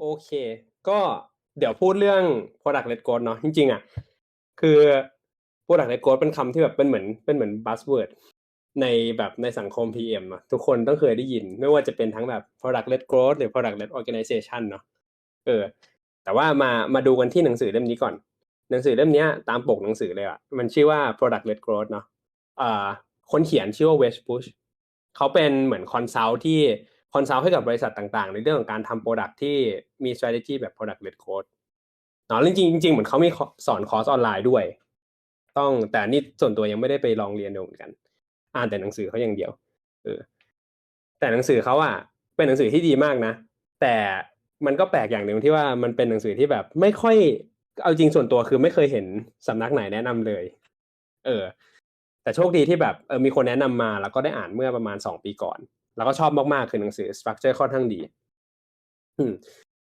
โอเค ก็เดี๋ยวพูดเรื่อง product led growth เนาะจริงๆอะคือ product led growth เป็นคำที่แบบเป็นเหมือนเป็นเหมือน buzzword ในแบบในสังคม PM อะทุกคนต้องเคยได้ยิน ไม่ว่าจะเป็นทั้งแบบ product led growth หรือ product led organization เนาะเออ แต่ว่ามามาดูกันที่หนังสือเล่มนี้ก่อน หนังสือเล่มนี้ตามปกหนังสือเลยอะมันชื่อว่า product led growth เนาะอ่าคนเขียนชื่อว่า west Bush เขาเป็นเหมือนคอนซัลท์ที่ คอนซัลท์ให้กับบริษัทต่างๆ ในเรื่องของการทำโปรดักที่มี strategy แบบ product led growth เนาะจริงจริงเหมือนเขามีสอนคอร์สออนไลน์ด้วย ต้องแต่นี่ส่วนตัวยังไม่ได้ไปลองเรียนดูเหมือนกัน อ่านแต่หนังสือเขาอย่างเดียวเออแต่หนังสือเขาอะเป็นหนังสือที่ดีมากนะ แต่มันก็แปลกอย่างหนึ่งที่ว่ามันเป็นหนังสือที่แบบไม่ค่อยเอาจริงส่วนตัวคือไม่เคยเห็นสำนักไหนแนะนำเลย เออ แต่โชคดีที่แบบเออมีคนแนะนำมาแล้วก็ได้อ่านเมื่อประมาณสองปีก่อน แล้วก็ชอบมากๆคือหนังสือ structure ค่อนข้างดี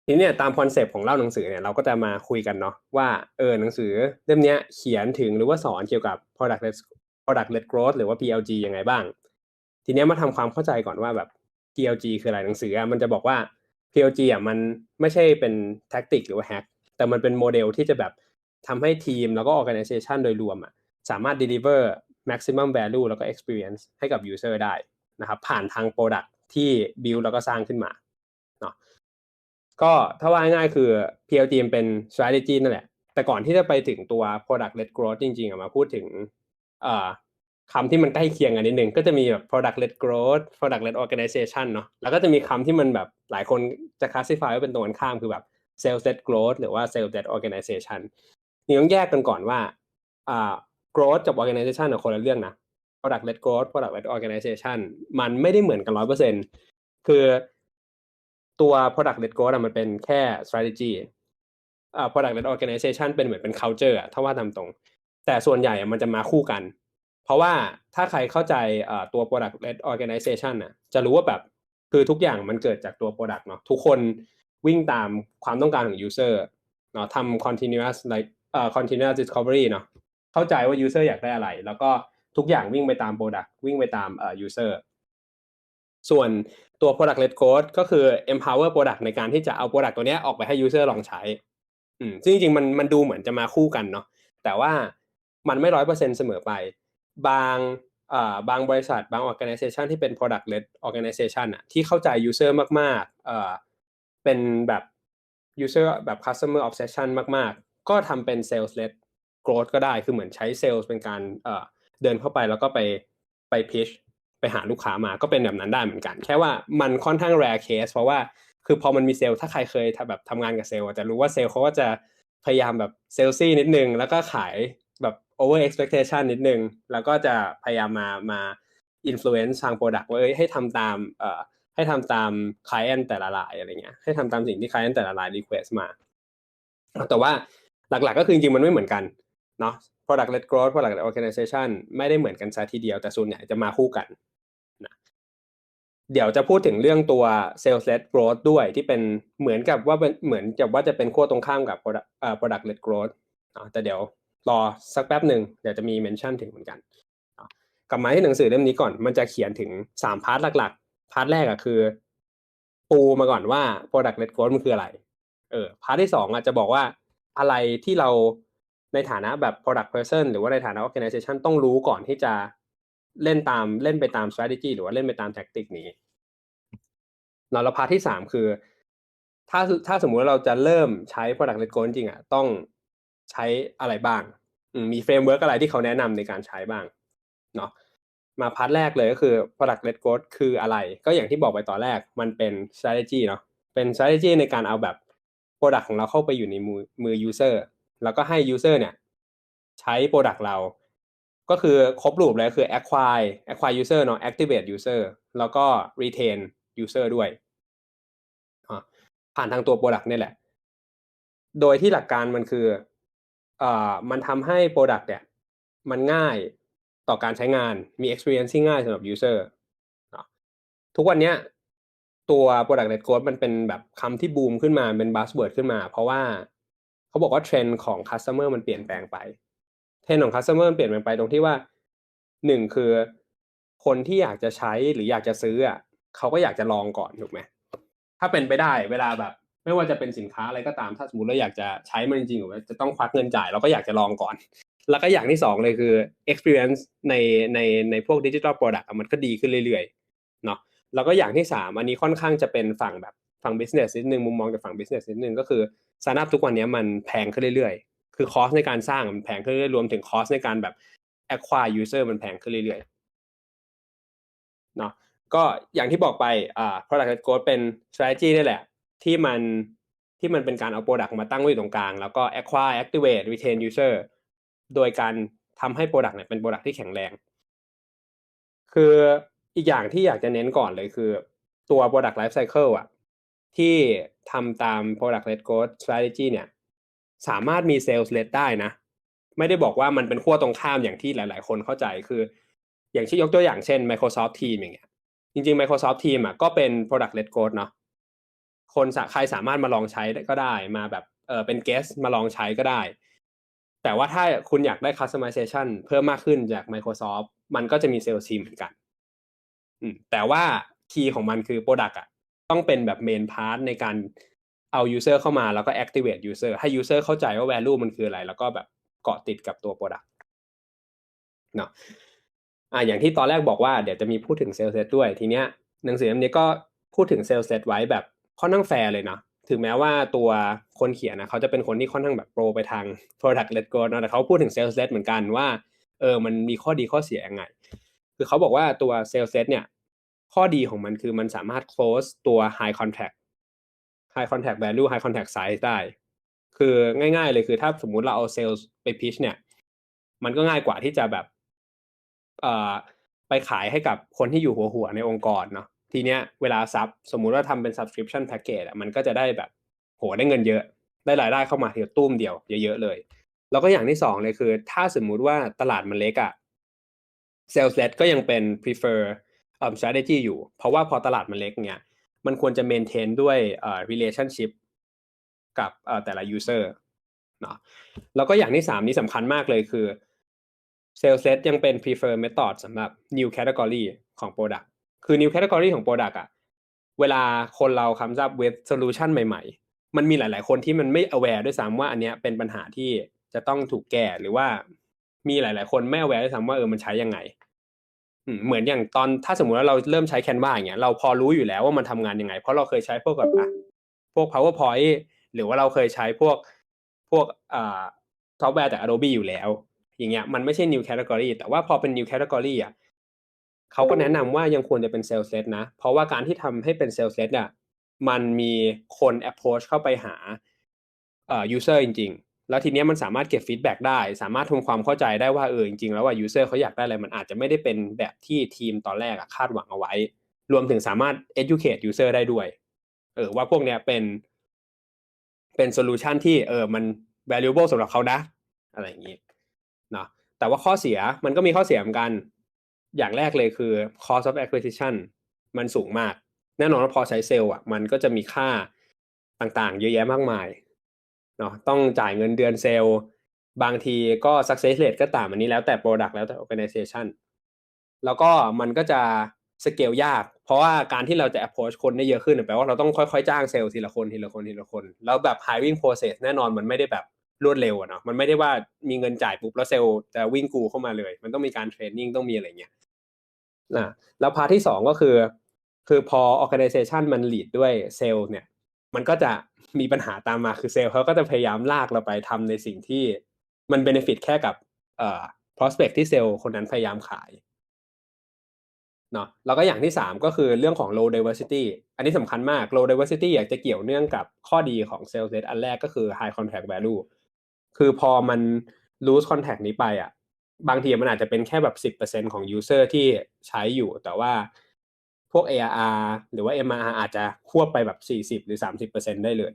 ทีนี้เนี่ยตามคอนเซปต์ของเล่าหนังสือเนี่ยเราก็จะมาคุยกันเนาะว่าเออหนังสือเล่มนี้เขียนถึงหรือว่าสอนเกี่ยวกับ product led product led growth หรือว่า PLG ยังไงบ้าง ทีนี้มาทำความเข้าใจก่อนว่าแบบ PLG คืออะไรหนังสืออะมันจะบอกว่า PLG อะมันไม่ใช่เป็นแท็กติกหรือว่าแฮกแต่มันเป็นโมเดลที่จะแบบทำให้ทีมแล้วก็ organization โดยรวมอะสามารถ deliver maximum value แล้วก็ experience ให้กับ user ได้ นะครับผ่านทาง product ที่ build แล้วก็สร้างขึ้นมาเนาะก็ถ้าว่าง่ายคือ PLG เป็น strategy นั่นแหละ แต่ก่อนที่จะไปถึงตัว product led growth จริงๆอะมาพูดถึงคำที่มันใกล้เคียงกันนิดนึง ก็จะมีแบบ product led growth product led organization เนาะแล้วก็จะมีคำที่มันแบบหลายคนจะ classify ว่าเป็นตรงกันข้ามคือแบบ sales led growth หรือว่า sales led organization นี่ต้องแยกกันก่อนว่าอ่า growth กับ organization คนละเรื่องนะ product led growth product led organization มันไม่ได้เหมือนกันร้อยเปอร์เซ็นคือตัว product led growth มันเป็นแค่ strategy อ่า product led organization เป็นเหมือนเป็น culture ถ้าว่าตามตรง แต่ส่วนใหญ่มันจะมาคู่กัน เพราะว่าถ้าใครเข้าใจตัว product led organization น่ะจะรู้ว่าแบบคือทุกอย่างมันเกิดจากตัว product เนาะทุกคนวิ่งตามความต้องการของ user เนาะทำ continuous like เอ่อ continuous discovery เนาะเข้าใจว่า user อยากได้อะไร แล้วก็ ทุกอย่างวิ่งไปตาม product วิ่งไปตามเอ่อ user ส่วนตัว product led growth ก็คือ empower product ในการที่จะเอา product ตัวนี้ออกไปให้ user ลองใช้อืมซึ่งจริงๆมันมันดูเหมือนจะมาคู่กันเนาะแต่ว่ามันไม่ร้อยเปอร์เซ็นเสมอไป บางอ่าบางบริษัทบาง organization ที่เป็น product led organization อะที่เข้าใจ user มากๆเอ่อเป็นแบบ user แบบ customer obsession มากๆ ก็ทำเป็น sales led growth ก็ได้คือเหมือนใช้ sales เป็นการเอ่อ เดินเข้าไปแล้วก็ไปไป pitch ไปหาลูกค้ามาก็เป็นแบบนั้นได้เหมือนกัน แค่ว่ามันค่อนข้าง rare case เพราะว่าคือพอมันมีเซลล์ถ้าใครเคยแบบทำงานกับเซลล์จะรู้ว่าเซลล์เขาก็จะพยายามแบบเซลซี่นิดนึง แล้วก็ขายแบบ over expectation นิดนึง แล้วก็จะพยายามมามา influence ทาง product ว่าเอ้ยให้ทำตามเอ่อให้ทำตาม client แต่ละรายอะไรเงี้ยให้ทำตามสิ่งที่ client แต่ละราย request มา แต่ว่าหลักๆก็คือจริงๆมันไม่เหมือนกันเนาะ product led growth product led organization ไม่ได้เหมือนกันซะทีเดียวแต่ส่วนใหญ่จะมาคู่กันนะเดี๋ยวจะพูดถึงเรื่องตัว sales led growth ด้วยที่เป็นเหมือนกับว่าเป็นเหมือนกับว่าจะเป็นขั้วตรงข้ามกับ product เอ่อ product led growth แต่เดี๋ยวรอสักแป๊บหนึ่งเดี๋ยวจะมีเมนชั่นถึงเหมือนกันกลับมาที่หนังสือเล่มนี้ก่อนมันจะเขียนถึงสามพาร์ทหลักๆพาร์ทแรกอะคือปูมาก่อนว่า product led growth มันคืออะไรเออพาร์ทที่สองอะจะบอกว่าอะไรที่เรา ในฐานะแบบ product person หรือว่าในฐานะ organization ต้องรู้ก่อนที่จะเล่นตามเล่นไปตาม strategy หรือว่าเล่นไปตาม tactic นี้แล้วพาที่สามคือ ถ้าถ้าสมมุติเราจะเริ่มใช้ product led growth จริงๆอะต้องใช้อะไรบ้าง มีเฟรมเวิร์กอะไรที่เขาแนะนำในการใช้บ้างเนาะมาพาร์ทแรกเลยก็คือ product led growth คืออะไร ก็อย่างที่บอกไปตอนแรกมันเป็น strategy เนาะเป็น strategy ในการเอาแบบ product ของเราเข้าไปอยู่ในมือมือ user แล้วก็ให้ user เนี่ยใช้ product เรา ก็คือครบรูปเลยคือ acquire acquire user เนาะ activate user แล้วก็ retain user ด้วยผ่านทางตัว product นี่แหละ โดยที่หลักการมันคือเอ่อมันทำให้ Product เนี่ยมันง่ายต่อการใช้งานมี experience ที่ง่ายสำหรับ user ทุกวันนี้ตัว Product led growth มันเป็นแบบคำที่บูมขึ้นมาเป็น buzzword ขึ้นมา เพราะว่า เขาบอกว่าเทรนด์ของ customer มันเปลี่ยนแปลงไปเทรนด์ของ customer มันเปลี่ยนแปลงไปตรงที่ว่าหนึ่งคือคนที่อยากจะใช้หรืออยากจะซื้ออะเขาก็อยากจะลองก่อนถูกไหมถ้าเป็นไปได้เวลาแบบ ไม่ว่าจะเป็นสินค้าอะไรก็ตามถ้าสมมติเราอยากจะใช้มันจริงๆหรือว่าจะต้องควักเงินจ่ายเราก็อยากจะลองก่อน แล้วก็อย่างที่สองเลยคือ experience ในในในพวกดิจิทัลโปรดักต์มันก็ดีขึ้นเรื่อยๆเนาะแล้วก็อย่างที่สามอันนี้ค่อนข้างจะเป็นฝั่งแบบ ฝั่ง business นิดนึงมุมมองจากฝั่ง business นิดนึงก็คือสตาร์ทอัพทุกวันนี้มันแพงขึ้นเรื่อยๆ คือคอสในการสร้างมันแพงขึ้นเรื่อยๆรวมถึงคอสในการแบบ acquire user มันแพงขึ้นเรื่อยๆเนาะก็อย่างที่บอกไปอ่า product led growth เป็น strategy นี่แหละ ที่มันที่มันเป็นการเอา product มาตั้งไว้ตรงกลาง แล้วก็ acquire activate retain user โดยการทำให้ product เนี่ยเป็น product ที่แข็งแรง คืออีกอย่างที่อยากจะเน้นก่อนเลยคือตัว product life cycle อะ ที่ทำตาม product led growth strategy เนี่ยสามารถมี sales led ได้นะ ไม่ได้บอกว่ามันเป็นขั้วตรงข้ามอย่างที่หลาย ๆ คนเข้าใจคือ อย่างเช่นยกตัวอย่างเช่น Microsoft Team อย่างเงี้ยจริง ๆ Microsoft Team อะก็เป็น product led growth เนาะคนใครสามารถมาลองใช้ก็ได้มาแบบเออเป็น guest มาลองใช้ก็ได้ แต่ว่าถ้าคุณอยากได้ customization เพิ่มมากขึ้นจาก Microsoft มันก็จะมี sales team เหมือนกันอืมแต่ว่าคีย์ของมันคือ product อะ ต้องเป็นแบบ main part ในการเอา user เข้ามาแล้วก็ activate user ให้ user เข้าใจว่า value มันคืออะไร แล้วก็แบบเกาะติดกับตัว product เนาะอ่าอย่างที่ตอนแรกบอกว่าเดี๋ยวจะมีพูดถึง sales set ด้วยทีเนี้ยหนังสือเล่มนี้ก็พูดถึง sales set ไว้แบบค่อนข้างแฟร์เลยเนาะถึงแม้ว่าตัวคนเขียนนะเขาจะเป็นคนที่ค่อนข้างแบบโปรไปทาง product led growth นะแต่เขาพูดถึง sales set เหมือนกันว่าเออมันมีข้อดีข้อเสียยังไง คือเขาบอกว่าตัว sales set เนี่ย ข้อดีของมันคือมันสามารถ close ตัว high contact high contact value high contact size ได้ คือง่ายๆเลยคือถ้าสมมุติเราเอา sales ไป pitch เนี่ย มันก็ง่ายกว่าที่จะแบบเอ่อไปขายให้กับคนที่อยู่หัวหัวในองค์กรเนาะทีเนี้ยเวลาซับสมมุติว่าทำเป็น subscription package อะมันก็จะได้แบบโหได้เงินเยอะ ได้รายได้เข้ามาเทีละตุ้มเดียวเยอะๆเลย แล้วก็อย่างที่สองเลยคือ ถ้าสมมุติว่าตลาดมันเล็กอะ sales led ก็ยังเป็น prefer เอ่อ strategy อยู่ เพราะว่าพอตลาดมันเล็กเนี่ยมันควรจะ maintain ด้วยเอ่อ relationship กับเอ่อแต่ละ user เนาะแล้วก็อย่างที่สามนี้สำคัญมากเลยคือ sales led ยังเป็น prefer method สำหรับ new category ของ product คือ new category ของ product อะเวลาคนเราคำซับเว็บ solution ใหม่ ๆ มันมีหลาย ๆ คนที่มันไม่ aware ด้วยซ้ำว่าอันเนี้ยเป็นปัญหาที่จะต้องถูกแก้หรือว่ามีหลาย ๆ คนไม่ aware ด้วยซ้ำว่าเออมันใช้ยังไง เหมือนอย่างตอนถ้าสมมุติว่าเราเริ่มใช้ Canva อย่างเงี้ยเราพอรู้อยู่แล้วว่ามันทำงานยังไง เพราะเราเคยใช้พวกแบบอะพวก PowerPoint หรือว่าเราเคยใช้พวกพวกอ่าซอฟต์แวร์จาก Adobe อยู่แล้ว อย่างเงี้ยมันไม่ใช่ new category แต่ว่าพอเป็น new category อะเขาก็แนะนำว่ายังควรจะเป็น sales led นะ เพราะว่าการที่ทำให้เป็น sales led อะมันมีคน approach เข้าไปหาเอ่อ user จริงๆ แล้วทีเนี้ยมันสามารถเก็บฟีดแบ็กได้ สามารถทำความเข้าใจได้ว่าเออจริงๆแล้วว่า user เขาอยากได้อะไรมันอาจจะไม่ได้เป็นแบบที่ทีมตอนแรกอะคาดหวังเอาไว้ รวมถึงสามารถ educate user ได้ด้วย เออว่าพวกเนี้ยเป็น เป็นโซลูชันที่เออมัน valuable สำหรับเขานะ อะไรอย่างนี้เนาะแต่ว่าข้อเสียมันก็มีข้อเสียเหมือนกัน อย่างแรกเลยคือ cost of acquisition มันสูงมาก แน่นอนว่าพอใช้เซลล์อะมันก็จะมีค่าต่างๆ เยอะแยะมากมาย เนาะต้องจ่ายเงินเดือนเซลล์ บางทีก็ success rate ก็ต่างอันนี้แล้วแต่ product แล้วแต่ organization แล้วก็มันก็จะสเกลยาก เพราะว่าการที่เราจะ approach คนได้เยอะขึ้นแปลว่าเราต้องค่อยๆ จ้างเซลล์ทีละคนทีละคนทีละคน แล้วแบบ hiring process แน่นอนมันไม่ได้แบบรวดเร็วอะเนาะมันไม่ได้ว่ามีเงินจ่ายปุ๊บแล้วเซลล์จะวิ่งกูเข้ามาเลย มันต้องมีการเทรนนิ่งต้องมีอะไรเงี้ยนะแล้วพาทที่สองก็คือ คือพอ organization มัน lead ด้วยเซลล์เนี่ย มันก็จะมีปัญหาตามมาคือเซลล์เขาก็จะพยายามลากเราไปทำในสิ่งที่มัน benefit แค่กับเอ่อ prospect ที่เซลล์คนนั้นพยายามขายเนาะแล้วก็อย่างที่สามก็คือเรื่องของ low diversity อันนี้สำคัญมาก low diversity อยากจะเกี่ยวเนื่องกับข้อดีของ sales set อันแรกก็คือ high contact value คือพอมัน lose contact นี้ไปอะ บางทีมันอาจจะเป็นแค่แบบสิบเปอร์เซ็นของ user ที่ใช้อยู่ แต่ว่า พวก ARR หรือว่า MRR อาจจะควบไปแบบสี่สิบหรือสามสิบเปอร์เซ็นได้เลย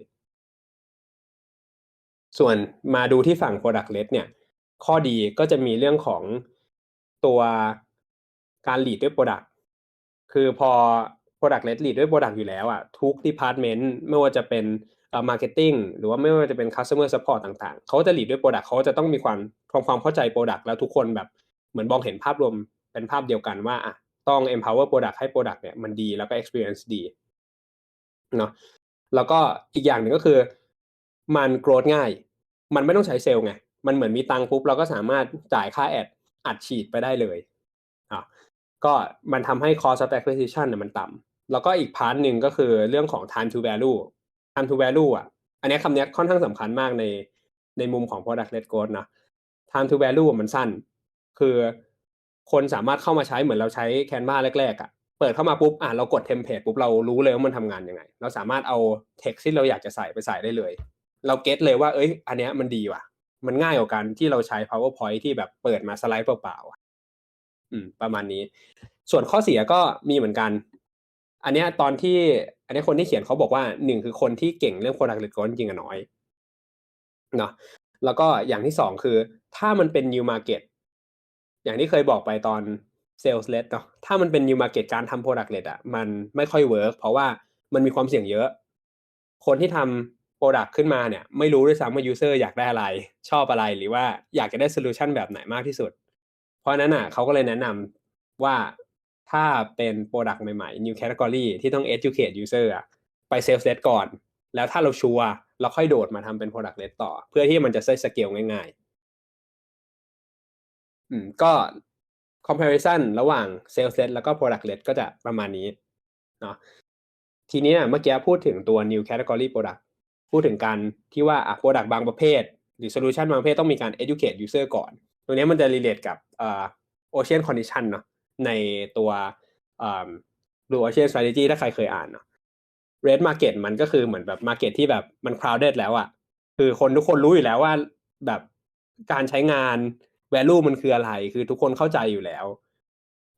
ส่วนมาดูที่ฝั่ง product led เนี่ย ข้อดีก็จะมีเรื่องของตัวการ lead ด้วย product คือพอ product led lead ด้วย product อยู่แล้วอะทุก department ไม่ว่าจะเป็นเอ่อ marketing หรือว่าไม่ว่าจะเป็น customer support ต่างๆ เขาจะ lead ด้วย product เขาจะต้องมีความความความเข้าใจ product แล้วทุกคนแบบเหมือนมองเห็นภาพรวมเป็นภาพเดียวกันว่าอะ ต้อง empower product ให้ product เนี่ยมันดีแล้วก็ experience ดีเนาะแล้วก็อีกอย่างหนึ่งก็คือ มันโกรธง่าย มันไม่ต้องใช้เซลล์ไง มันเหมือนมีตังค์ปุ๊บเราก็สามารถจ่ายค่าแอดอัดฉีดไปได้เลยอะก็มันทำให้ cost of acquisition เนี่ยมันต่ำแล้วก็อีกพาร์ทหนึ่งก็คือเรื่องของ time to value time to value อะ อันนี้คำนี้ค่อนข้างสำคัญมากในในมุมของ product led growth นะ time to value มันสั้น คือ คนสามารถเข้ามาใช้เหมือนเราใช้ Canva แรกๆอะ่ะเปิดเข้ามาปุ๊บอะเรากดเทมเพลตปุ๊บเรารู้เลยว่ามันทำงานยังไง เราสามารถเอา text ที่เราอยากจะใส่ไปใส่ได้เลย เราเก็ตเลยว่าเอ้ย อันเนี้ยมันดีว่ะ มันง่ายกว่าการที่เราใช้ powerpoint ที่แบบเปิดมาสไลด์เปล่าๆอืม ประมาณนี้ ส่วนข้อเสียก็มีเหมือนกัน อันเนี้ยตอนที่ อันนี้คนที่เขียนเขาบอกว่าหนึ่งคือคนที่เก่งเรื่อง product led growth จริงอะน้อยเนาะแล้วก็อย่างที่สองคือ ถ้ามันเป็น new market อย่างที่เคยบอกไปตอน sales led เนาะถ้ามันเป็น new market การทำ product led อะมันไม่ค่อยเวิร์กเพราะว่ามันมีความเสี่ยงเยอะ คนที่ทำ product ขึ้นมาเนี่ย ไม่รู้ด้วยซ้ำว่า user อร์อยากได้อะไร ชอบอะไรหรือว่าอยากจะได้ solution แบบไหนมากที่สุด เพราะนั้นอะเขาก็เลยแนะนำว่าถ้าเป็น product ใหม่ๆ new category ที่ต้อง educate user อะไป sales led ก่อน แล้วถ้าเราชัวร์เราค่อยโดดมาทำเป็น product led ต่อ เพื่อที่มันจะได้สเกลง่ายๆ อืมก็ comparison ระหว่าง sales led แล้วก็ product led ก็จะประมาณนี้เนาะทีนี้เมื่อกี้พูดถึงตัว new category product พูดถึงการที่ว่าอะ product บางประเภท หรือ solution บางประเภทต้องมีการ educate user ก่อนตรงนี้มันจะ relate กับเอ่อ ocean condition เนาะในตัวเอ่อ blue ocean strategy ถ้าใครเคยอ่านเนาะ red market มันก็คือเหมือนแบบ market ที่แบบมัน crowded แล้วอะคือคนทุกคนรู้อยู่แล้วว่าแบบการใช้งาน value มันคืออะไร คือทุกคนเข้าใจอยู่แล้ว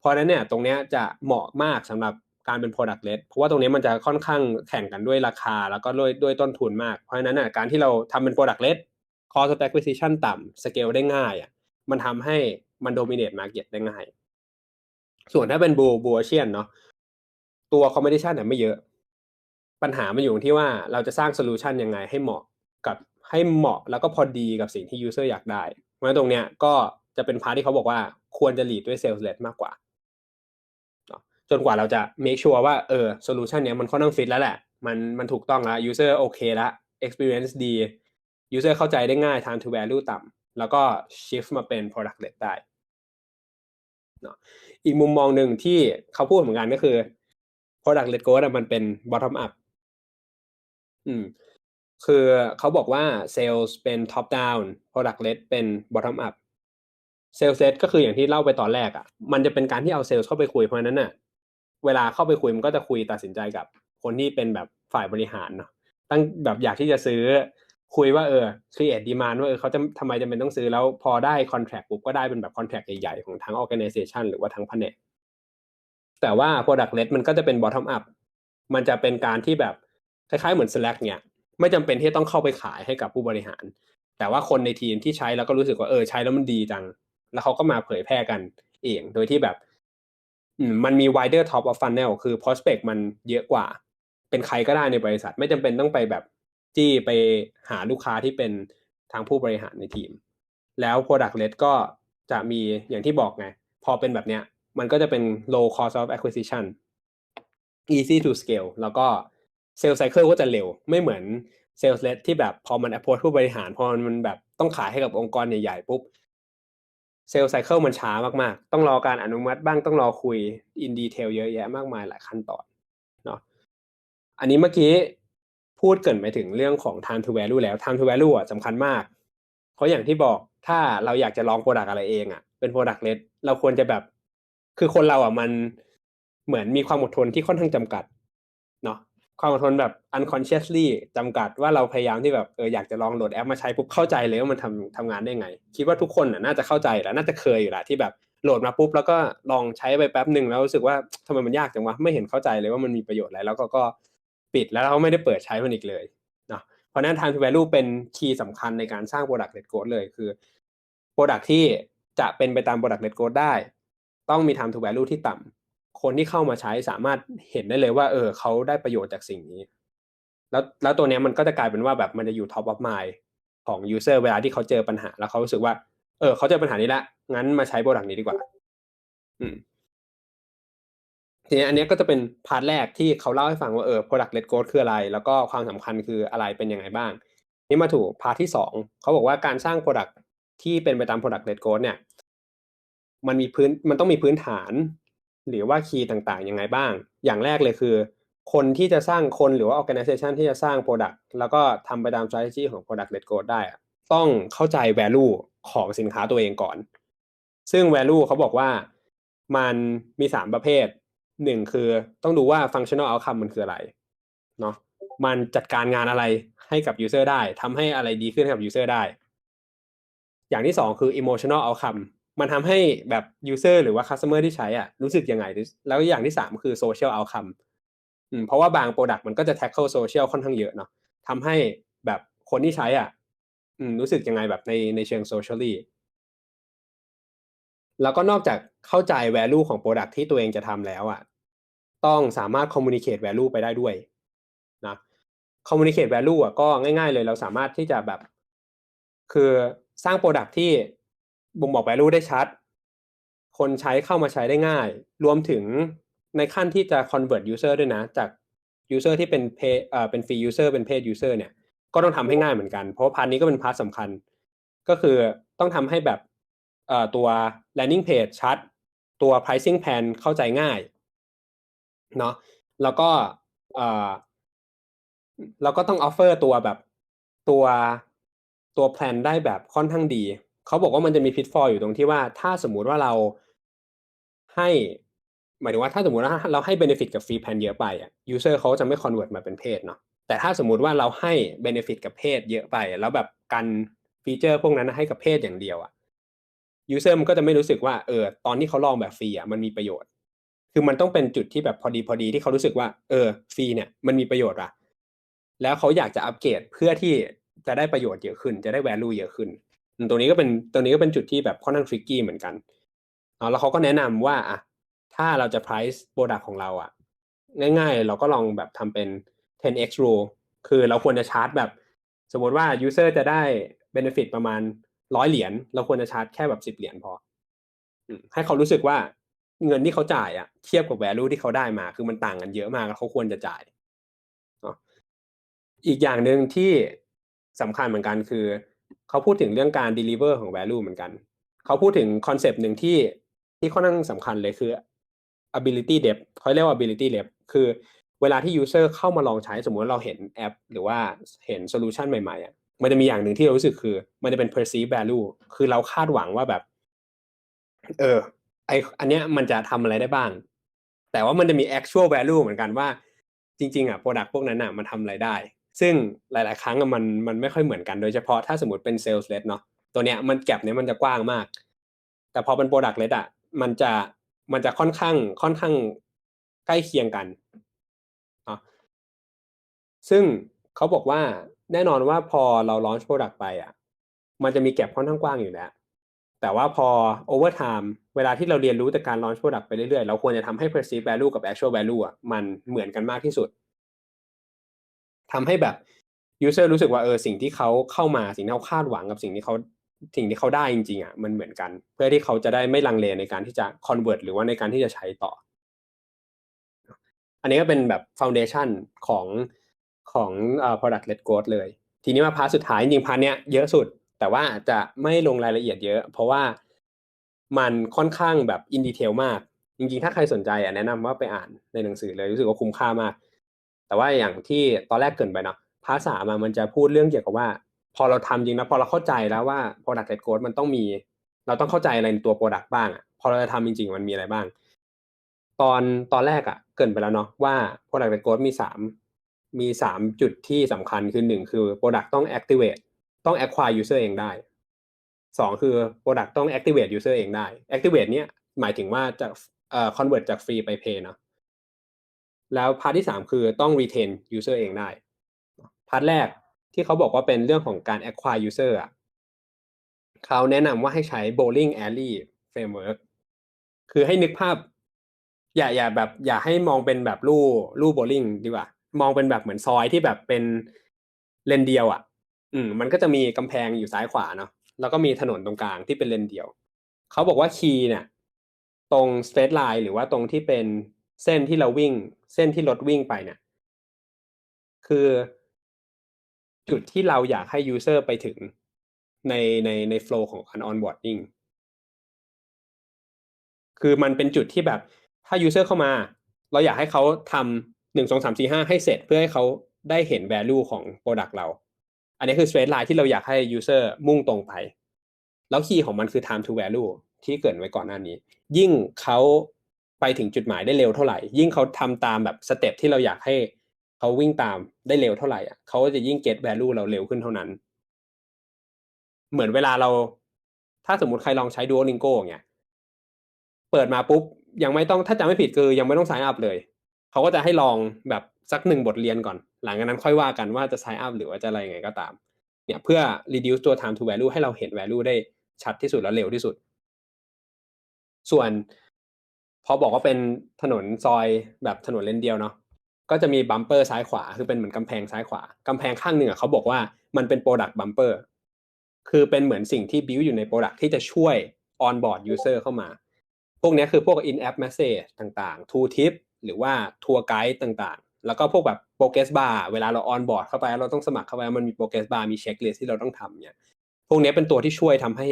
เพราะนั้นเนี่ยตรงเนี้ยจะเหมาะมากสำหรับการเป็น product led เพราะว่าตรงนี้มันจะค่อนข้างแข่งกันด้วยราคา แล้วก็ด้วยด้วยต้นทุนมาก เพราะฉะนั้นน่ะการที่เราทำเป็น product led cost of acquisition ต่ำ scale ได้ง่ายอะมันทำให้มัน dominate market ได้ง่าย ส่วนถ้าเป็น blue blue ocean เนาะตัว competition เนี่ยไม่เยอะ ปัญหามันอยู่ที่ว่าเราจะสร้างโซลูชันยังไงให้เหมาะกับให้เหมาะแล้วก็พอดีกับสิ่งที่ user อยากได้ เพราะฉะนั้นตรงเนี้ยก็จะเป็นพาร์ทที่เขาบอกว่าควรจะ lead ด้วย sales led มากกว่า จนกว่าเราจะ make sure ว่าเออโซลูชันเนี้ยมันค่อนข้างฟิตแล้วแหละ มันมันถูกต้องแล้ว user โอเคแล้ว experience ดี user เข้าใจได้ง่าย time to value ต่ำแล้วก็ shift มาเป็น product led ได้นะอีกมุมมองหนึ่งที่เขาพูดเหมือนกันก็คือ product led growth มันเป็น bottom up อืม คือเขาบอกว่า sales เป็น top down product led เป็น bottom up sales led ก็คืออย่างที่เล่าไปตอนแรกอะ่ะ มันจะเป็นการที่เอา sales เข้าไปคุยเพราะนั้นน่ะ เวลาเข้าไปคุยมันก็จะคุยตัดสินใจกับคนที่เป็นแบบฝ่ายบริหารเนาะ ตั้งแบบอยากที่จะซื้อคุยว่าเออ create demand ว่าเออเขาจะทำไมจะเป็นต้องซื้อแล้วพอได้ contract ปุ๊บก็ได้เป็นแบบ contract ใหญ่ๆ ของทั้ง organization หรือว่าทั้งแผนก แต่ว่า product led มันก็จะเป็น bottom up มันจะเป็นการที่แบบคล้ายๆเหมือน Slack เนี่ย ไม่จำเป็นที่ต้องเข้าไปขายให้กับผู้บริหาร แต่ว่าคนในทีมที่ใช้แล้วก็รู้สึกว่าเออใช้แล้วมันดีจัง แล้วเขาก็มาเผยแพร่กันเองโดยที่แบบมันมี wider top of funnel คือ prospect มันเยอะกว่า เป็นใครก็ได้ในบริษัท ไม่จำเป็นต้องไปแบบจี้ไปหาลูกค้าที่เป็นทางผู้บริหารในทีม แล้ว product led ก็จะมีอย่างที่บอกไง พอเป็นแบบเนี้ย มันก็จะเป็น low cost of acquisition easy to scale แล้วก็ sales cycle ก็จะเร็วไม่เหมือน sales led ที่แบบพอมัน approach ผู้บริหารพอมันแบบต้องขายให้กับองค์กรใหญ่ๆปุ๊บ sales cycle มันช้ามากๆ ต้องรอการอนุมัติบ้างต้องรอคุย in detail เยอะแยะมากมายหลายขั้นตอนเนาะอันนี้เมื่อกี้พูดเกินไปถึงเรื่องของ time to value แล้ว time to value อะสำคัญมาก เพราะอย่างที่บอกถ้าเราอยากจะลอง product อะไรเองอะเป็น product led เราควรจะแบบ คือคนเราอะมันเหมือนมีความอดทนที่ค่อนข้างจำกัด ความอดทนแบบ unconsciously จำกัดว่าเราพยายามที่แบบเอออยากจะลองโหลดแอปมาใช้ปุ๊บเข้าใจเลยว่ามันทำทำงานได้ไง คิดว่าทุกคนน่าจะเข้าใจแล้วน่าจะเคยอยู่แหละที่แบบโหลดมาปุ๊บแล้วก็ลองใช้ไปแป๊บหนึ่งแล้วรู้สึกว่าทำไมมันยากจังวะไม่เห็นเข้าใจเลยว่ามันมีประโยชน์อะไรแล้วก็ก็ปิดแล้วเราไม่ได้เปิดใช้มันอีกเลยเนาะเพราะนั้น time to value เป็นคีย์สำคัญในการสร้าง product led growth เลยคือ product ที่จะเป็นไปตาม product led growth ได้ ต้องมี time to value ที่ต่ำ คนที่เข้ามาใช้สามารถเห็นได้เลยว่า เออเขาได้ประโยชน์จากสิ่งนี้ แล้วแล้วตัวนี้มันก็จะกลายเป็นว่าแบบมันจะอยู่ top of mind ของ user เวลาที่เขาเจอปัญหา แล้วเขารู้สึกว่า เออเขาเจอปัญหานี้ละงั้นมาใช้ product นี้ดีกว่า อืมทีนี้อันนี้ก็จะเป็นพาร์ทแรกที่เขาเล่าให้ฟังว่าเออ product led growth คืออะไร แล้วก็ความสำคัญคืออะไรเป็นยังไงบ้าง นี่มาถูกพาร์ทที่สองเขาบอกว่าการสร้าง product ที่เป็นไปตาม product led growth เนี่ย มันมีพื้นมันต้องมีพื้นฐาน หรือว่าคีย์ต่างๆยังไงบ้าง อย่างแรกเลยคือ คนที่จะสร้างคนหรือว่า organization ที่จะสร้าง product แล้วก็ทำไปตาม strategy ของ product led growth ได้ ต้องเข้าใจ value ของสินค้าตัวเองก่อน ซึ่ง value เขาบอกว่ามันมีสามประเภทหนึ่งคือต้องดูว่า functional outcome มันคืออะไรเนาะมันจัดการงานอะไรให้กับ user ได้ทำให้อะไรดีขึ้นให้กับ user ได้ อย่างที่สองคือ emotional outcome มันทำให้แบบ user หรือว่า customer ที่ใช้อะรู้สึกยังไง แล้วอย่างที่สามคือ social outcome อืมเพราะว่าบาง product มันก็จะ tackle social ค่อนข้างเยอะเนาะทำให้แบบคนที่ใช้อะอืมรู้สึกยังไงแบบในในเชิง socially แล้วก็นอกจากเข้าใจ value ของ product ที่ตัวเองจะทำแล้วอะต้องสามารถ communicate value ไปได้ด้วยนะ communicate value อะก็ง่าย ๆ เลยเราสามารถที่จะแบบ คือสร้าง product ที่ บ่งบอก value ได้ชัด คนใช้เข้ามาใช้ได้ง่าย รวมถึงในขั้นที่จะ convert user ด้วยนะ จาก user ที่เป็น pay เอ่อเป็น free user เป็น paid user เนี่ย ก็ต้องทำให้ง่ายเหมือนกัน เพราะพาร์ทนี้ก็เป็นพาร์ทสำคัญ ก็คือต้องทำให้แบบเอ่อตัว landing page ชัด ตัว pricing plan เข้าใจง่ายเนาะแล้วก็เอ่อแล้วก็ต้อง offer ตัวแบบตัวตัวแพลนได้แบบค่อนข้างดี เขาบอกว่ามันจะมี pitfall อยู่ตรงที่ว่าถ้าสมมุติว่าเราให้ หมายถึงว่าถ้าสมมุติว่าเราให้ benefit กับ free plan เยอะไปอะ user เขาจะไม่ convert มาเป็นเพศเนาะแต่ถ้าสมมุติว่าเราให้ benefit กับเพศเยอะไป แล้วแบบกันฟีเจอร์พวกนั้นให้กับเพศอย่างเดียวอะ user มันก็จะไม่รู้สึกว่าเออตอนที่เขาลองแบบฟรีอะมันมีประโยชน์ คือมันต้องเป็นจุดที่แบบพอดีพอดีที่เขารู้สึกว่าเออฟรีเนี่ยมันมีประโยชน์อะแล้วเขาอยากจะอัปเกรดเพื่อที่จะได้ประโยชน์เยอะขึ้น จะได้ value เยอะขึ้น ตรงนี้ก็เป็นตรงนี้ก็เป็นจุดที่แบบค่อนข้าง tricky เหมือนกันแล้วเขาก็แนะนำว่าอะถ้าเราจะ price product ของเราอะ ง่ายๆ เราก็ลองแบบทำเป็น 10x rule คือเราควรจะชาร์จแบบ สมมติว่า user จะได้ benefit ประมาณร้อยเหรียญเราควรจะชาร์จแค่แบบสิบเหรียญพอให้เขารู้สึกว่าเงินที่เขาจ่ายอะเทียบกับ value ที่เขาได้มา คือมันต่างกันเยอะมากเขาควรจะจ่ายอีกอย่างหนึ่งที่สำคัญเหมือนกันคือ เขาพูดถึงเรื่องการ deliver ของ value เหมือนกัน เขาพูดถึงคอนเซปต์หนึ่งที่ที่ค่อนข้างสำคัญเลยคือ ability depth เขาเรียกว่า ability depth คือเวลาที่ user เข้ามาลองใช้สมมติเราเห็นแอป หรือว่าเห็นโซลูชันใหม่ๆอะมันจะมีอย่างหนึ่งที่เรารู้สึกคือ มันจะเป็น perceived value คือเราคาดหวังว่าแบบ เออ ไออันเนี้ยมันจะทำอะไรได้บ้าง แต่ว่ามันจะมี actual value เหมือนกันว่า จริง ๆ อะ product พวกนั้นอะมันทำอะไรได้ ซึ่งหลาย ๆ ครั้งมันมันไม่ค่อยเหมือนกันโดยเฉพาะถ้าสมมติเป็น sales led เนาะตัวเนี้ยมันแก็บเนี้ยมันจะกว้างมาก แต่พอเป็น product led อะมันจะมันจะค่อนข้างค่อนข้างใกล้เคียงกันเนาะซึ่งเขาบอกว่าแน่นอนว่าพอเรา launch product ไปอะมันจะมีแก็บค่อนข้างกว้างอยู่แล้ว แต่ว่าพอ over time เวลาที่เราเรียนรู้จากการ launch product ไปเรื่อยๆ เราควรจะทำให้ perceived value กับ actual value อะมันเหมือนกันมากที่สุด ทำให้แบบ user รู้สึกว่าเออสิ่งที่เขาเข้ามาสิ่งที่เขาคาดหวังกับสิ่งที่เขาสิ่งที่เขาได้จริงๆอะมันเหมือนกัน เพื่อที่เขาจะได้ไม่ลังเลในการที่จะ convert หรือว่าในการที่จะใช้ต่อ อันนี้ก็เป็นแบบ foundation ของของ uh, product led growth เลย ทีนี้มาพาร์ทสุดท้ายจริงพาร์ทเนี้ยเยอะสุด แต่ว่าจะไม่ลงรายละเอียดเยอะ เพราะว่ามันค่อนข้างแบบอินดีเทลมาก จริงๆ ถ้าใครสนใจอะแนะนำว่าไปอ่านในหนังสือเลยรู้สึกว่าคุ้มค่ามาก แต่ว่าอย่างที่ตอนแรกเกินไปเนาะภาษามามันจะพูดเรื่องเกี่ยวกับว่า พอเราทำจริงนะพอเราเข้าใจแล้วว่า product led growth มันต้องมี เราต้องเข้าใจอะไรในตัว product บ้างอะพอเราจะทำจริง ๆ มันมีอะไรบ้าง ตอนตอนแรกอะ เกินไปแล้วเนาะว่า product led growth มีสามมีสามจุดที่สำคัญคือหนึ่งคือ product ต้อง activate ต้อง acquire user เองได้สองคือ product ต้อง activate user เองได้ activate เนี้ยหมายถึงว่าจะเอ่อ convert จาก free ไป pay เนาะ แล้วพาร์ทที่สามคือต้อง retain user เองได้ พาร์ทแรกที่เขาบอกว่าเป็นเรื่องของการ acquire user อะเขาแนะนำว่าให้ใช้ bowling alley framework คือให้นึกภาพ อย่าอย่าแบบ อย่าให้มองเป็นแบบลู่ลู่โบลิ่งดีกว่า มองเป็นแบบเหมือนซอยที่แบบเป็นเลนเดียวอะ อืม มันก็จะมีกำแพงอยู่ซ้ายขวาเนาะแล้วก็มีถนนตรงกลางที่เป็นเลนเดียว เขาบอกว่าคีย์เนี่ย ตรง straight line หรือว่าตรงที่เป็นเส้นที่เราวิ่ง เส้นที่รถวิ่งไปเนี่ย คือ จุดที่เราอยากให้ user ไปถึงในในในโฟล์ของการ onboarding คือมันเป็นจุดที่แบบถ้า user เข้ามา เราอยากให้เขาทำหนึ่งสองสามสี่ห้าให้เสร็จเพื่อให้เขาได้เห็น value ของ product เรา อันนี้คือ straight line ที่เราอยากให้ user มุ่งตรงไป แล้วคีย์ของมันคือ time to value ที่เกิดไว้ก่อนหน้านี้ ยิ่งเขา ไปถึงจุดหมายได้เร็วเท่าไหร่ ยิ่งเขาทำตามแบบสเต็ปที่เราอยากให้เขาวิ่งตามได้เร็วเท่าไหร่อะเขาก็จะยิ่ง get value เราเร็วขึ้นเท่านั้น เหมือนเวลาเรา ถ้าสมมติใครลองใช้ Duolingo อย่างเงี้ยเปิดมาปุ๊บยังไม่ต้องถ้าจำไม่ผิดคือยังไม่ต้อง sign up เลยเขาก็จะให้ลองแบบสักหนึ่งบทเรียนก่อน หลังจากนั้นค่อยว่ากันว่าจะ sign up หรือว่าจะอะไรยังไงก็ตาม เนี่ยเพื่อ reduce ตัว time to value ให้เราเห็น value ได้ชัดที่สุดและเร็วที่สุด ส่วน พอบอกว่าเป็นถนนซอยแบบถนนเลนเดียวเนาะก็จะมีบัมเปอร์ซ้ายขวาคือเป็นเหมือนกำแพงซ้ายขวากำแพงข้างหนึ่งอะเขาบอกว่ามันเป็น product bumper คือเป็นเหมือนสิ่งที่ build อยู่ใน product ที่จะช่วย onboard user เข้ามา พวกนี้คือพวก in app message ต่างๆ tool tip หรือว่า tour guide ต่างๆ แล้วก็พวกแบบ progress bar เวลาเรา onboard เข้าไปเราต้องสมัครเข้าไปมันมี progress bar มี checklist ที่เราต้องทำเนี่ยพวกนี้เป็นตัวที่ช่วยทำให้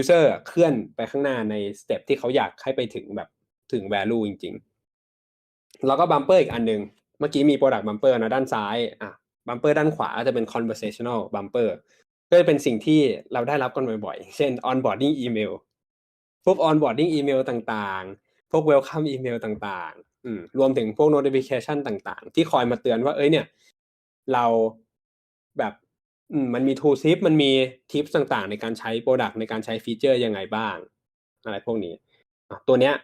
user เคลื่อนไปข้างหน้าในสเต็ปที่เขาอยากให้ไปถึงแบบ ถึง value จริง ๆ แล้วก็บัมเปอร์อีกอันหนึ่งเมื่อกี้มี product bumper นะด้านซ้ายอะบัมเปอร์ด้านขวาจะเป็น conversational bumper ก็จะเป็นสิ่งที่เราได้รับกันบ่อยๆ เช่น onboarding email พวก onboarding email ต่างๆ พวก welcome email ต่างๆอืมรวมถึงพวก notification ต่างๆ ที่คอยมาเตือนว่า เอ้ยเนี่ย เราแบบมันมี tool tip มันมี tip ต่างๆ ในการใช้ product ในการใช้ฟีเจอร์ยังไงบ้าง อะไรพวกนี้ ตัวเนี้ย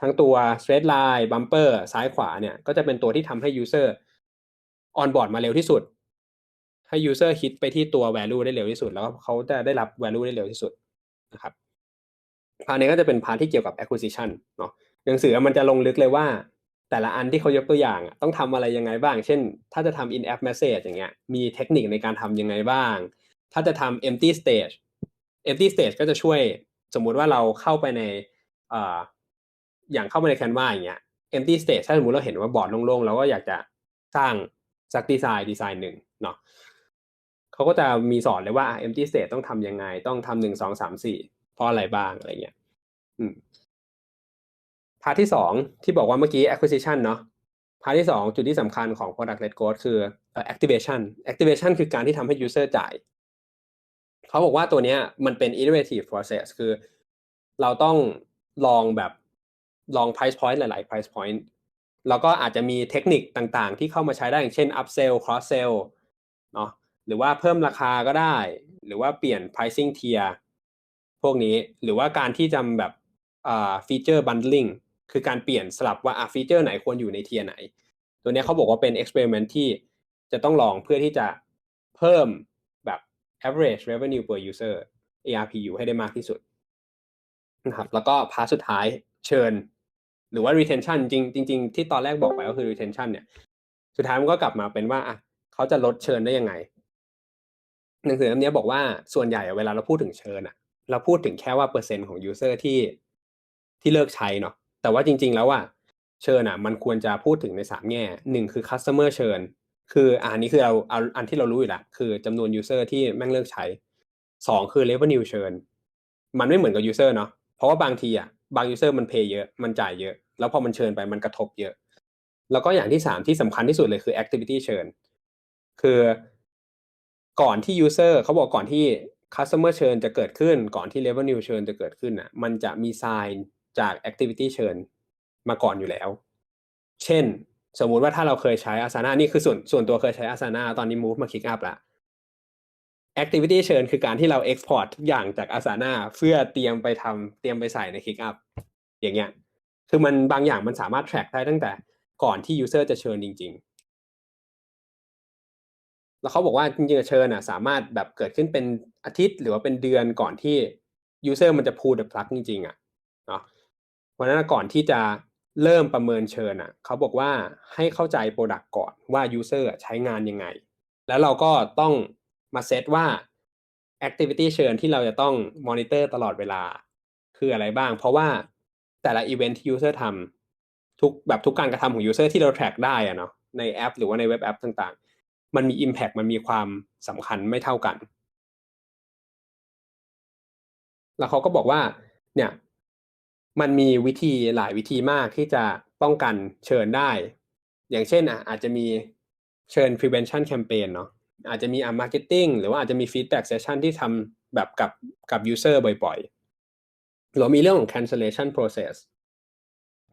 ทั้งตัว straight line bumper ซ้ายขวาเนี่ย ก็จะเป็นตัวที่ทำให้ user onboard มาเร็วที่สุด ให้ user คิดไปที่ตัว value ได้เร็วที่สุด แล้วเขาจะได้รับ value ได้เร็วที่สุดนะครับพาร์ทนี้ก็จะเป็นพาร์ทที่เกี่ยวกับ acquisition เนาะหนังสือมันจะลงลึกเลยว่า แต่ละอันที่เขายกตัวอย่างต้องทำอะไรยังไงบ้าง เช่น ถ้าจะทำ in app message อย่างเงี้ยมีเทคนิคในการทำยังไงบ้าง ถ้าจะทำ empty stage empty stage ก็จะช่วยสมมุติว่าเราเข้าไปใน อย่างเข้าไปใน Canva อย่างเงี้ย empty stage ถ้าสมมติเราเห็นว่าบอร์ดโล่งๆเราก็อยากจะสร้างสักดีไซน์ดีไซน์หนึ่งเนาะเขาก็จะมีสอนเลยว่า empty state ต้องทำยังไง ต้องทำหนึ่งสองสามสี่เพราะอะไรบ้างอะไรเงี้ยอืมพาร์ทที่สองที่บอกว่าเมื่อกี้ acquisition เนาะพาร์ทที่สองจุดที่สำคัญของ product led growth คือ activation activation คือการที่ทำให้ user จ่าย เขาบอกว่าตัวเนี้ยมันเป็น iterative process คือ เราต้องลองแบบ ลอง price point หลาย ๆ price point แล้วก็อาจจะมีเทคนิคต่างๆ ที่เข้ามาใช้ได้อย่างเช่น upsell cross sell เนาะหรือว่าเพิ่มราคาก็ได้ หรือว่าเปลี่ยน pricing tier พวกนี้หรือว่าการที่จำแบบอ่าฟีเจอร์ bundling คือการเปลี่ยนสลับว่าอะฟีเจอร์ไหนควรอยู่ในเทียร์ไหน ตัวนี้เขาบอกว่าเป็น experiment ที่จะต้องลองเพื่อที่จะเพิ่มแบบ average revenue per user ARPU ให้ได้มากที่สุดนะครับแล้วก็พาร์ทสุดท้ายเชิญ หรือว่า retention จริงจริงๆที่ตอนแรกบอกไปก็คือ retention เนี่ย สุดท้ายมันก็กลับมาเป็นว่าอะเขาจะลดเชิญได้ยังไง หนังสือเล่มนี้บอกว่าส่วนใหญ่เวลาเราพูดถึงเชิญอะเราพูดถึงแค่ว่าเปอร์เซ็นต์ของ user ที่ที่เลิกใช้เนาะแต่ว่าจริง ๆ แล้วอะเชิญอะ มันควรจะพูดถึงในสามแง่หนึ่งคือ customer เชิญคืออันนี้คือเราเอาอันที่เรารู้อยู่แล้วคือจำนวน user ที่แม่งเลิกใช้สองคือ revenue เชิญมันไม่เหมือนกับ user เนาะเพราะว่าบางทีอะ บาง user มัน pay เยอะ มันจ่ายเยอะ แล้วพอมันเชิญไปมันกระทบเยอะ แล้วก็อย่างที่สามที่สำคัญที่สุดเลยคือ activity เชิญ คือก่อนที่ user เขาบอกก่อนที่ customer เชิญจะเกิดขึ้น ก่อนที่ revenue เชิญจะเกิดขึ้นอะ มันจะมี sign จาก activity เชิญมาก่อนอยู่แล้ว เช่น สมมุติว่าถ้าเราเคยใช้ Asana นี่คือส่วนส่วนตัวเคยใช้ Asana ตอนนี้ move มา ClickUp ละ activity เชิญคือการที่เรา export ทุกอย่างจาก Asana เพื่อเตรียมไปทำเตรียมไปใส่ใน ClickUp อย่างเงี้ย คือมันบางอย่างมันสามารถ track ได้ตั้งแต่ก่อนที่ user จะเชิญจริง ๆ แล้วเขาบอกว่าจริงๆเชิญอะสามารถแบบเกิดขึ้นเป็นอาทิตย์หรือว่าเป็นเดือนก่อนที่ user มันจะ pull the plug จริงๆ อะเนาะเพราะนั้นก่อนที่จะเริ่มประเมินเชิญอะเขาบอกว่าให้เข้าใจ product ก่อนว่า user ใช้งานยังไง แล้วเราก็ต้อง มาเซตว่า activity เชิญที่เราจะต้อง monitor ตลอดเวลาคืออะไรบ้าง เพราะว่าแต่ละ event ที่ user ทำทุกแบบทุกการกระทำของ user ที่เรา track ได้อะเนาะในแอป หรือว่าในเว็บแอปต่างๆ มันมี impact มันมีความสำคัญไม่เท่ากัน แล้วเขาก็บอกว่าเนี่ยมันมีวิธีหลายวิธีมากที่จะป้องกันเชิญได้ อย่างเช่นอะอาจจะมีเชิญ prevention campaign เนาะ อาจจะมีอะ marketing หรือว่าอาจจะมี feedback session ที่ทำแบบกับกับ user บ่อยๆหรือมีเรื่องของ cancellation process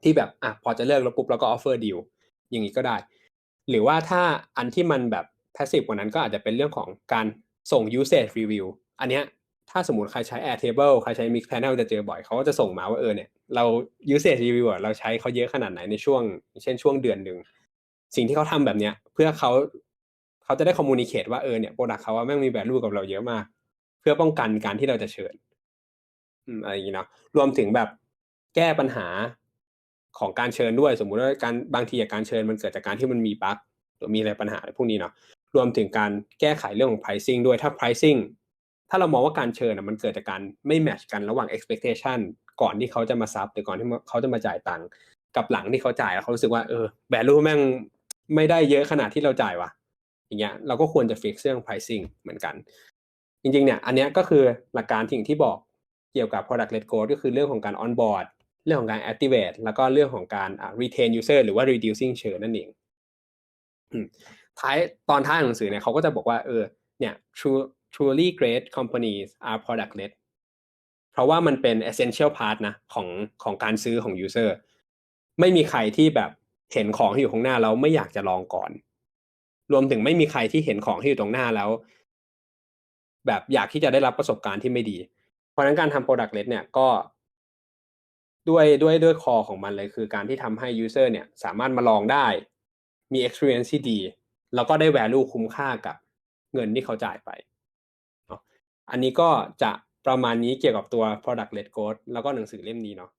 ที่แบบอะพอจะเลิกแล้วปุ๊บแล้วก็ offer deal อย่างนี้ก็ได้ หรือว่าถ้าอันที่มันแบบ passive กว่านั้นก็อาจจะเป็นเรื่องของการส่ง usage review อันเนี้ยถ้าสมมติใครใช้ Airtable ใครใช้ Mix Panel จะเจอบ่อยเขาก็จะส่งมาว่าเออเนี่ยเรา usage review เราใช้เขาเยอะขนาดไหนในช่วง เช่นช่วงเดือนหนึ่งสิ่งที่เขาทำแบบเนี้ยเพื่อเขา เขาจะได้ communicate ว่าเออเนี่ย product เขาว่าแม่งมี value กับเราเยอะมาก เพื่อป้องกันการที่เราจะเชิญอืมอะไรอย่างนี้เนาะรวมถึงแบบแก้ปัญหาของการเชิญด้วย สมมุติว่าการบางทีการเชิญมันเกิดจากการที่มันมีบั๊กหรือมีอะไรปัญหาอะไรพวกนี้เนาะรวมถึงการแก้ไขเรื่องของ pricing ด้วยถ้า pricing ถ้าเรามองว่าการเชิญมันเกิดจากการไม่แมทช์กันระหว่าง expectation ก่อนที่เขาจะมาซับหรือก่อนที่เขาจะมาจ่ายตังค์กับหลังที่เขาจ่ายแล้วเขารู้สึกว่าเออ value แม่งไม่ได้เยอะขนาดที่เราจ่ายว่ะ อย่างเงี้ยเราก็ควรจะ fix เรื่อง pricing เหมือนกัน จริงๆเนี่ยอันเนี้ยก็คือหลักการสิ่งที่บอกเกี่ยวกับ product led growth ก็คือเรื่องของการ onboard เรื่องของการ activate แล้วก็เรื่องของการ retain user หรือว่า reducing churn นั่นเองท้ายตอนท้ายหนังสือเนี่ยเขาก็จะบอกว่าเออเนี่ย true truly great companies are product led เพราะว่ามันเป็น essential part นะของของการซื้อของ user ไม่มีใครที่แบบเห็นของที่อยู่ข้างหน้าแล้วไม่อยากจะลองก่อน รวมถึงไม่มีใครที่เห็นของที่อยู่ตรงหน้าแล้ว แบบอยากที่จะได้รับประสบการณ์ที่ไม่ดี เพราะนั้นการทำ product led เนี่ยก็ด้วยด้วยด้วยคอของมันเลยคือการที่ทำให้ user เนี่ยสามารถมาลองได้ มี experience ที่ดี แล้วก็ได้ value คุ้มค่ากับเงินที่เขาจ่ายไป อันนี้ก็จะประมาณนี้เกี่ยวกับตัว product led growth แล้วก็หนังสือเล่มนี้เนาะ